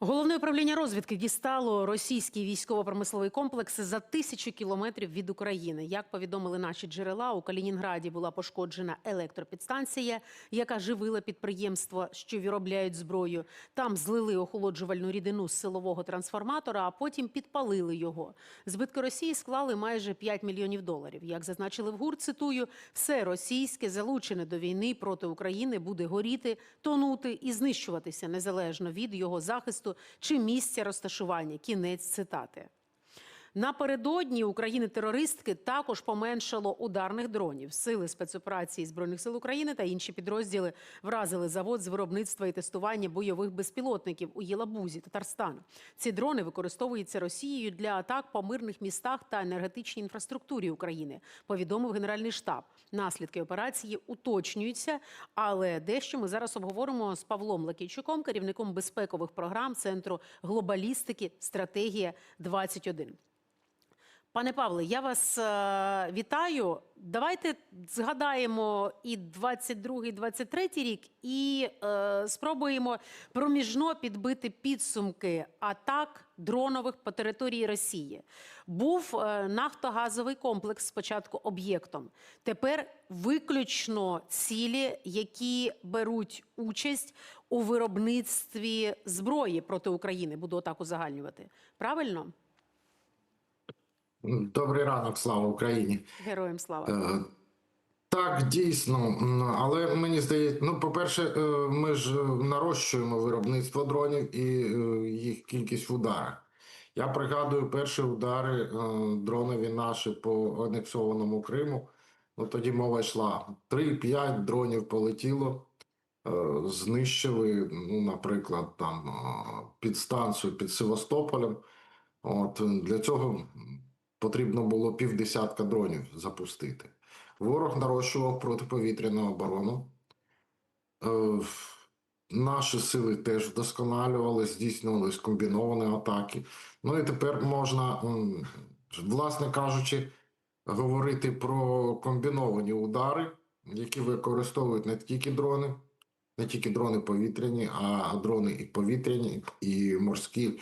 Головне управління розвідки дістало російський військово-промисловий комплекс за тисячу кілометрів від України. Як повідомили наші джерела, у Калінінграді була пошкоджена електропідстанція, яка живила підприємства, що виробляють зброю. Там злили охолоджувальну рідину з силового трансформатора, а потім підпалили його. Збитки Росії склали майже 5 мільйонів доларів. Як зазначили в ГУР, цитую, все російське залучене до війни проти України буде горіти, тонути і знищуватися незалежно від його захисту чи місця розташування. Кінець цитати. Напередодні України-терористки також поменшало ударних дронів. Сили спецоперації збройних сил України та інші підрозділи вразили завод з виробництва і тестування бойових безпілотників у Єлабузі, Татарстан. Ці дрони використовуються Росією для атак по мирних містах та енергетичній інфраструктурі України. Повідомив Генеральний штаб. Наслідки операції уточнюються, але дещо ми зараз обговоримо з Павлом Лакійчуком, керівником безпекових програм Центру глобалістики Стратегія 21 Пане Павле, я вас е, вітаю. Давайте згадаємо і 22-й, 23-й рік, і е, спробуємо проміжно підбити підсумки атак дронових по території Росії. Був е, нафтогазовий комплекс спочатку об'єктом. Тепер виключно цілі, які беруть участь у виробництві зброї проти України. Буду отак узагальнювати. Правильно? Добрий ранок, слава Україні. Героям слава. Е, Так, дійсно, але мені здається, ну, по-перше, е, ми ж нарощуємо виробництво дронів і е, їх кількість в ударах. Я пригадую перші удари е, дронові наші по анексованому Криму. Ну, тоді мова йшла 3-5 дронів полетіло, е, знищили, ну, наприклад, там е, підстанцію під Севастополем. От для цього потрібно було півдесятка дронів запустити. Ворог нарощував протиповітряну оборону. Е, Наші сили теж вдосконалювали, здійснювались комбіновані атаки. Ну і тепер можна, власне кажучи, говорити про комбіновані удари, які використовують не тільки дрони, не тільки дрони повітряні, а дрони і повітряні, і морські,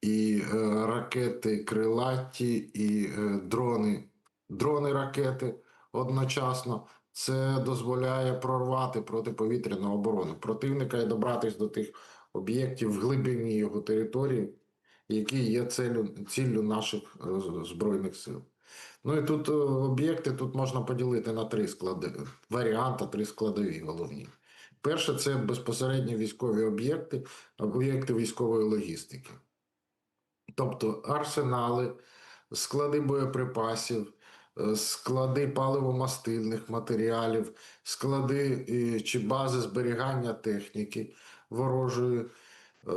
і е, ракети крилаті, і е, дрони, дрони ракети одночасно. Це дозволяє прорвати протиповітряну оборону противника і добратись до тих об'єктів в глибині його території, які є целю, ціллю наших е, збройних сил. Ну і тут об'єкти тут можна поділити на три склади варіанти, три складові головні. Перше це безпосередньо військові об'єкти, об'єкти військової логістики. Тобто арсенали, склади боєприпасів, е, склади паливомастильних матеріалів, склади е, чи бази зберігання техніки ворожої е,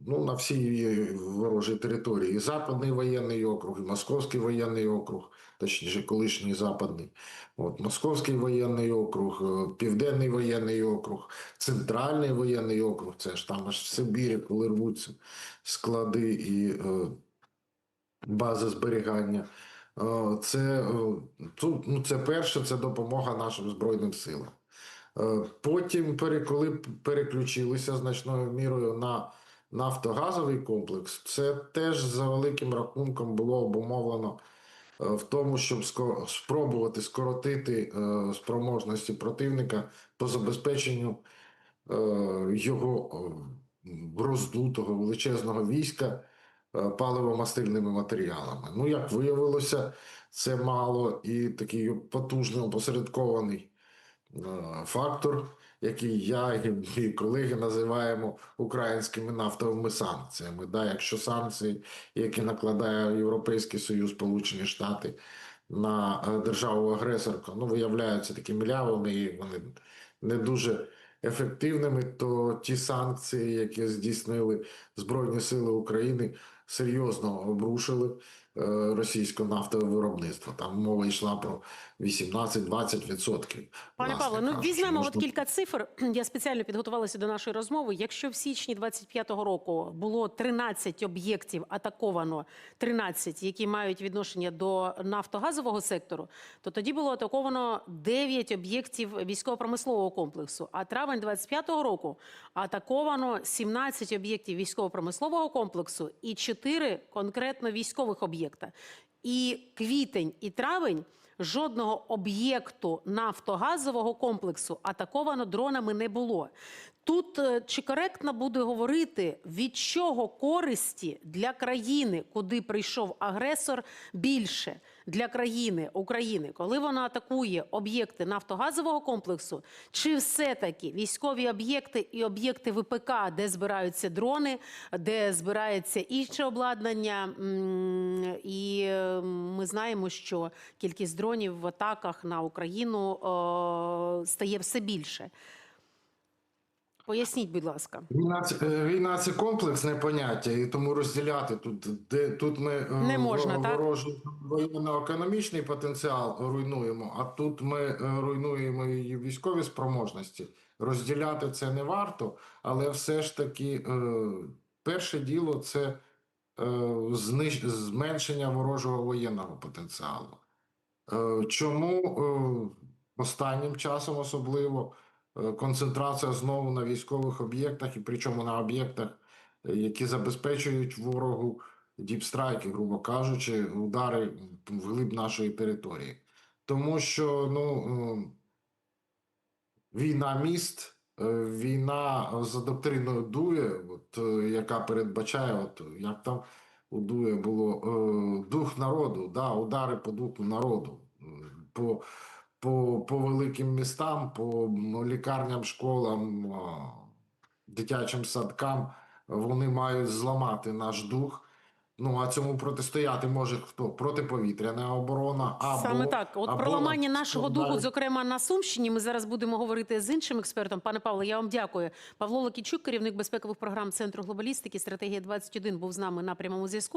ну, на всій ворожій території. І Западний воєнний округ, і Московський воєнний округ, точніше, колишній западний, от, Московський воєнний округ, е, Південний воєнний округ, Центральний воєнний округ, це ж там аж в Сибірі, коли рвуться склади і е, бази зберігання. Е, Це, е, тут, ну, це перше, це допомога нашим Збройним силам. Е, Потім, коли переключилися значною мірою на нафтогазовий комплекс, це теж за великим рахунком було обумовлено е, в тому, щоб спробувати скоротити е, спроможності противника по забезпеченню е, його роздутого величезного війська паливомастильними матеріалами. Ну, як виявилося, це мало і такий потужний опосередкований фактор, який я і мої колеги називаємо українськими нафтовими санкціями. Да, якщо санкції, які накладає Європейський Союз, Сполучені Штати на е, державу-агресорку, ну, виявляються такими лявими, і вони не дуже ефективними, то ті санкції, які здійснили Збройні Сили України, серйозно обрушили е, російське нафтове виробництво. Там мова йшла про 18-20%. Пане Павло, ну візьмемо от кілька цифр. Я спеціально підготувалася до нашої розмови. Якщо в січні 25-го року було 13 об'єктів атаковано, 13, які мають відношення до нафтогазового сектору, то тоді було атаковано 9 об'єктів військово-промислового комплексу. А травень 25-го року атаковано 17 об'єктів військово-промислового комплексу і 4 конкретно військових об'єкта. І квітень і травень жодного об'єкту нафтогазового комплексу атаковано дронами не було. Тут е, чи коректно буде говорити, від чого користі для країни, куди прийшов агресор, більше для країни України, коли вона атакує об'єкти нафтогазового комплексу, чи все-таки військові об'єкти і об'єкти ВПК, де збираються дрони, де збирається інше обладнання, і ми знаємо, що кількість дронів в атаках на Україну е, стає все більше. Поясніть, будь ласка. Війна це, е, війна це комплексне поняття, і тому розділяти тут, де тут ми е, Не можна, во- так? ворожий воєнно-економічний потенціал руйнуємо, а тут ми е, руйнуємо її військові спроможності. Розділяти це не варто, але все ж таки перше діло це знищ... зменшення ворожого воєнного потенціалу. Чому останнім часом особливо концентрація знову на військових об'єктах, і причому на об'єктах, е, які забезпечують ворогу діпстрайки, грубо кажучи, удари вглиб нашої території. Тому що ну, е, війна міст, е, війна за доктриною Дує, от, е, яка передбачає, от, як там у Дує було е, дух народу, да, удари по духу народу, е, по, по, по великим містам, по лікарням, школам, дитячим садкам, вони мають зламати наш дух. Ну, а цьому протистояти може хто? Протиповітряна оборона або Саме так. От або про ламання нашого духу, навіть- зокрема на Сумщині, ми зараз будемо говорити з іншим експертом. Пане Павло, я вам дякую. Павло Локічук, керівник безпекових програм Центру глобалістики, стратегія 21 був з нами на прямому зв'язку.